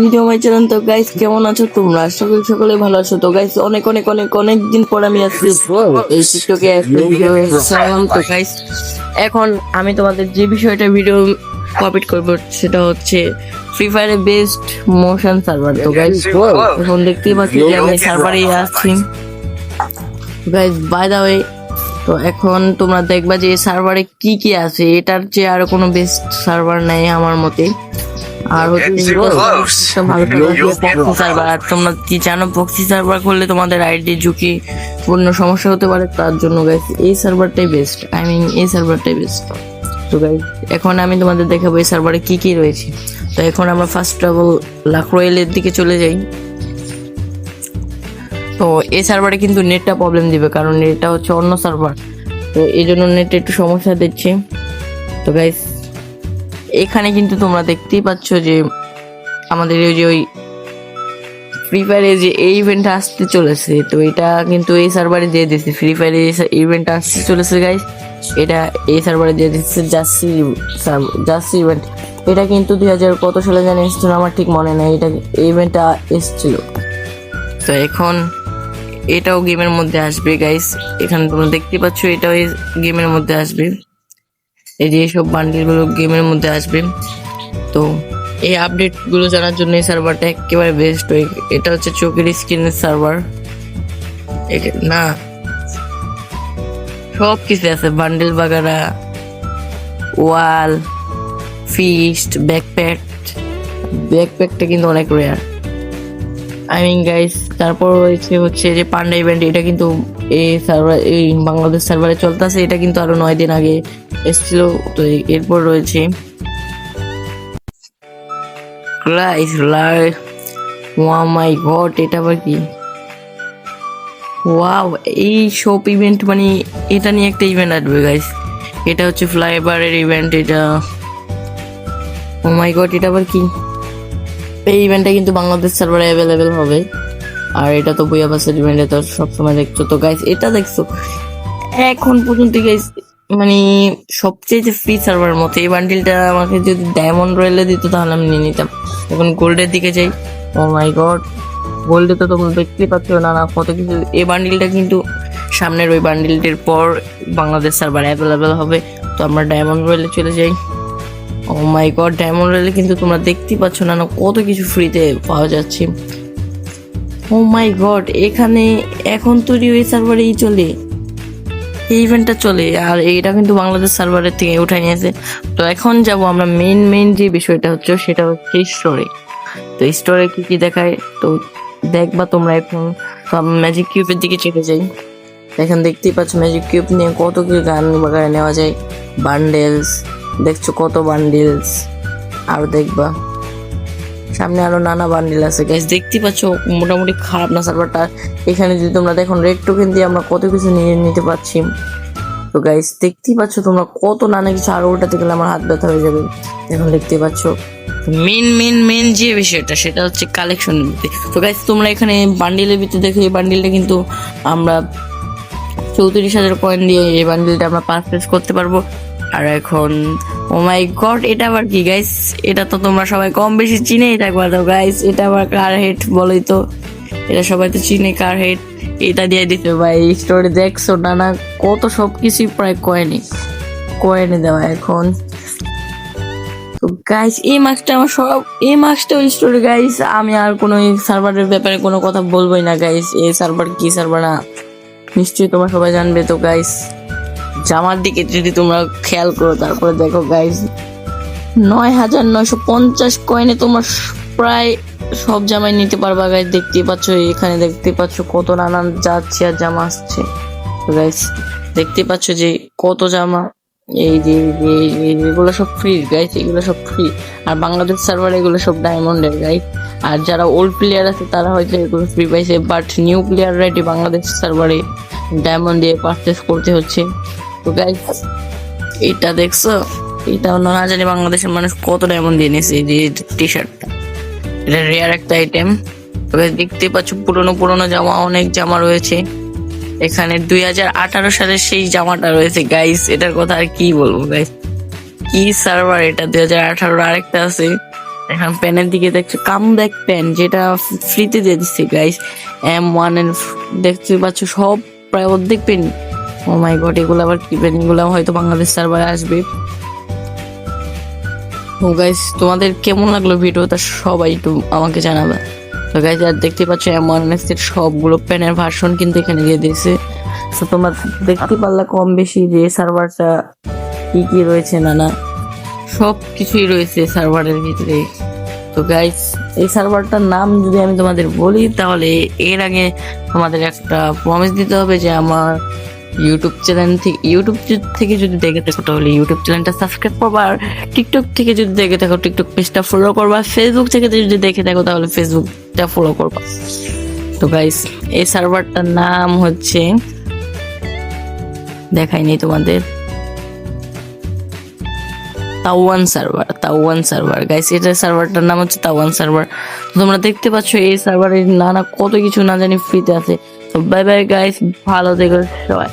Video my channel তো guys কেমন আছো তোমরা? সকলে ভালো আছো। তো গাইস অনেক অনেক অনেক অনেক পর আমি তো গাইস এখন আমি তোমাদের যে বিষয়টা ভিডিও কপিট করব, সেটা হচ্ছে ফ্রি ফায়ারের বেস্ট মোশন সার্ভার তো গাইস এখন দেখতেই পাচ্ছি আমি সার্ভারে আছি। গাইস বাই দা ওয়ে তো এখন তোমরা দেখবা যে সার্ভারে কি কি আছে? এটার যে আর কোনো বেস্ট সার্ভার নাই আমার মতে। আর হচ্ছে ভালো সার্ভার আর তোমরা কি জানো বক্সি সার্ভার করলে তোমাদের আইডি ঝুঁকি পূর্ণ সমস্যা হতে পারে তার জন্য গাইস এই সার্ভারটাই বেস্ট আই মিন এই সার্ভারটাই বেস্ট তো গাইস এখন আমি তোমাদের দেখাবো এই সার্ভারে কি কি রয়েছে। তো এখন আমরা ফার্স্ট অফ অল লাখ রয়েলের দিকে চলে যাই। তো এই সার্ভারে কিন্তু নেটটা প্রবলেম দিবে, কারণ এটা হচ্ছে অন্য সার্ভার তো এই জন্য নেটে একটু সমস্যা দিচ্ছে। তো গাইস এখানে কিন্তু তোমরা দেখতেই পাচ্ছ যে আমাদের ওই যে ওই ফ্রি ফায়ারে যে এই ইভেন্টটা আসতে চলেছে, তো এটা কিন্তু এই সার্ভারে দিয়ে দিচ্ছে ফ্রি ফায়ারে ইভেন্টটা আসতে চলেছে গাইস এটা এই সার্ভারে দিয়ে দিচ্ছে জার্সি জার্সি ইভেন্ট এটা কিন্তু দুই হাজার কত সালে জানি এসেছিল আমার ঠিক মনে নেই, এটা ইভেন্টটা এসেছিল। তো এখন এটাও গেমের মধ্যে আসবে গাইস এখানে তোমরা দেখতে পাচ্ছ, এটাও গেমের মধ্যে আসবে। এই যে এইসব বান্ডিলগুলো গেমের মধ্যে আসবে। তো এই আপডেটগুলো জানার জন্য এই সার্ভারটা একেবারে বেস্ট ওই এটা হচ্ছে চোখের স্ক্রিনের সার্ভার না। সব কিছু আছে। বান্ডেল বাগারা ওয়াল ফিস্ট ব্যাকপ্যাক ব্যাকপ্যাকটা কিন্তু অনেক রেয়ার আই মিন গাইস তারপর রয়েছে হচ্ছে যে পান্ডা ইভেন্ট এটা কিন্তু এই সার্ভার এই বাংলাদেশ সার্ভারে চলতেছে, এটা কিন্তু আরও নয় দিন আগে এসেছিল। তো এরপর রয়েছে গাইস লাইভ ওয়া মাই গড এটা আবার কি? ওয়াও এই শপ ইভেন্ট মানে এটা নিয়ে একটা ইভেন্ট আসবে গাইস এটা হচ্ছে ফ্লাইওভারের ইভেন্ট এটা ও মাই গড এটা আবার কি? এই ইভেন্টটা কিন্তু বাংলাদেশ সার্ভারে অ্যাভেলেবেল হবে। আর এটা তো বইয়া বাসের ইভেন্টে তো সবসময় দেখছ। তো গাইস এটা দেখছ? এখন পর্যন্ত গাইস মানে সবচেয়ে যে ফ্রি সার্ভার মতো, এই বান্ডিলটা আমাকে যদি ডায়মন্ড রয়েলে দিত তাহলে আমি নিয়ে নিতাম। এখন গোল্ডের দিকে যাই ও মাই গড গোল্ডে তো তোমরা দেখতেই পাচ্ছ, না না, কত কিছু। এই বান্ডিলটা কিন্তু সামনের ওই বান্ডিলটির পর বাংলাদেশ সার্ভার অ্যাভেলেবেল হবে। তো আমরা ডায়মন্ড রয়েলে চলে যাই। ও মাই গড ডায়মন্ড রেলে কিন্তু তোমরা দেখতেই পাচ্ছ না না, কত কিছু ফ্রিতে পাওয়া যাচ্ছে। ও মাই গড এখানে এখন তৈরি ওই সার্ভারেই চলে। এই ইভেন্টটা চলে, আর এইটা কিন্তু বাংলাদেশ সার্ভারের থেকে উঠাই নিয়েছে তো এখন যাব আমরা মেন মেন যে বিষয়টা হচ্ছে, সেটা হচ্ছে স্টোরে তো স্টোরে কি কি দেখায়, তো দেখবা তোমরা এখন। তো ম্যাজিক কিউবের দিকে চলে যাই। এখন দেখতেই পাচ্ছ ম্যাজিক কিউব নিয়ে কত কি গান বাগানে নেওয়া যায়। বান্ডেলস দেখছ কত বান্ডেলস আরও দেখবা। সামনে আরও নানা বান্ডিল আছে। গাইস দেখতে পাচ্ছ, মোটামুটি খারাপ না সার্ভারটা এখানে যদি তোমরা দেখো রেড টোকেন দিয়ে আমরা কত কিছু নিয়ে নিতে পারছি। তো গাইস দেখতেই পাচ্ছ তোমরা কত নানা কিছু, আরও ওটাতে গেলে আমার হাত ব্যথা হয়ে যাবে। এখন দেখতে পাচ্ছ। মেন মেন মেন যে বিষয়টা, সেটা হচ্ছে কালেকশনের ভিত্তি তো গাইস তোমরা এখানে বান্ডিলের ভিতরে দেখো, এই বান্ডিলটা কিন্তু আমরা চৌত্রিশ হাজার পয়েন্ট দিয়ে এই বান্ডিলটা আমরা পারচেস করতে পারব। আর এখন ও মাই গড এটা আবার কি গাইস এটা তো তোমরা সবাই কম বেশি চিনেই থাকবা তো গাইস এটা আবার কার হেড বলোই তো? এটা সবাই তো চিনে কার হেড এটা দিয়ে দিতে ভাই স্টোরি দেখছ না না? কত সব কিছুই প্রায় কয়েনি কয়েনে দেওয়া এখন। তো গাইস এই মার্কসটা আমার সব, এই মার্কসটা ওই স্টোরি গাইস আমি আর কোনো সার্ভারের ব্যাপারে কোনো কথা বলবোই না গাইস এই সার্ভার কি সার্ভার না? নিশ্চয়ই তোমরা সবাই জানবে তো গাইস জামার দিকে যদি তোমরা খেয়াল করো, তারপরে দেখো গাইজ নয় হাজার নয়শো পঞ্চাশ কয়েনে তোমার প্রায় সব জামাই নিতে পারবা গাইজ দেখতেই পাচ্ছ, এখানে দেখতে পাচ্ছ কত নানান যাচ্ছে আর জামা আসছে। তো গাইস দেখতে পাচ্ছ যে কত জামা, এই যে এগুলো সব ফ্রি গাইস এগুলো সব ফ্রি আর বাংলাদেশ সার্ভার এগুলো সব ডায়মন্ডের গাইস আর যারা ওল্ড প্লেয়ার আছে, তারা হয়তো এগুলো ফ্রি পাইছে বাট নিউ প্লেয়াররা এটি বাংলাদেশ সার্ভারে ডায়মন্ড দিয়ে পারচেস করতে হচ্ছে। তো গাইস এটা দেখছ? এটা না জানি বাংলাদেশের মানুষ কত ডায়মন্ড দিয়ে নিয়েছে এই টি। শার্টটা এটা রেয়ার একটা আইটেম তবে দেখতে পাচ্ছ পুরনো পুরনো জামা, অনেক জামা রয়েছে। এখানে দুই হাজার আঠারো সালের সেই জামাটা রয়েছে। গাইস এটার কথা আর কি বলব গাইস কি সার্ভার এটা? দুই হাজার আঠারোর আরেকটা আছে। এখন প্যানের দিকে দেখছ কাম ব্যাক প্যান যেটা ফ্রিতে দিয়ে দিচ্ছে গাইস এম ওয়ানের, দেখতে পাচ্ছ সব প্রায় অর্ধেক পেন ও মাই গড এগুলো আবার কি পেন এগুলো হয়তো বাংলাদেশ সার্ভারে আসবে। তো গাইস তোমাদের কেমন লাগল ভিডিওটা সবাই একটু আমাকে জানাবে। তো গাইস আর দেখতে পাচ্ছ এম ওয়ানের সবগুলো প্যানের ভার্সন কিন্তু এখানে দিয়ে দিয়েছে। তো তোমরা দেখতে পারলা কম বেশি যে সার্ভারটা কি কি রয়েছে না না সব কিছুই রয়েছে সার্ভারের ভিতরে। তো গাইস এই সার্ভারটার নাম যদি আমি তোমাদের বলি, তাহলে এর আগে তোমাদের একটা প্রমিস দিতে হবে যে আমার ইউটিউব চ্যানেল থেকে ইউটিউব থেকে যদি দেখে থাকো, তাহলে ইউটিউব চ্যানেলটা সাবস্ক্রাইব করবা আর টিকটক থেকে যদি দেখে থাকো টিকটক পেজটা ফলো করবা। ফেসবুক থেকে যদি দেখে থাকো, তাহলে ফেসবুকটা ফলো করবা। তো গাইস এই সার্ভারটার নাম হচ্ছে দেখাইনি তোমাদের। Taiwan server Taiwan server guys এটা সার্ভারটার নাম হচ্ছে তাওয়ান সার্ভার তোমরা দেখতে পাচ্ছ, এই সার্ভারে নানা কত কিছু না জানি ফ্রিতে আছে। তো বাই বাই গাইস ভালো থেকো সবাই।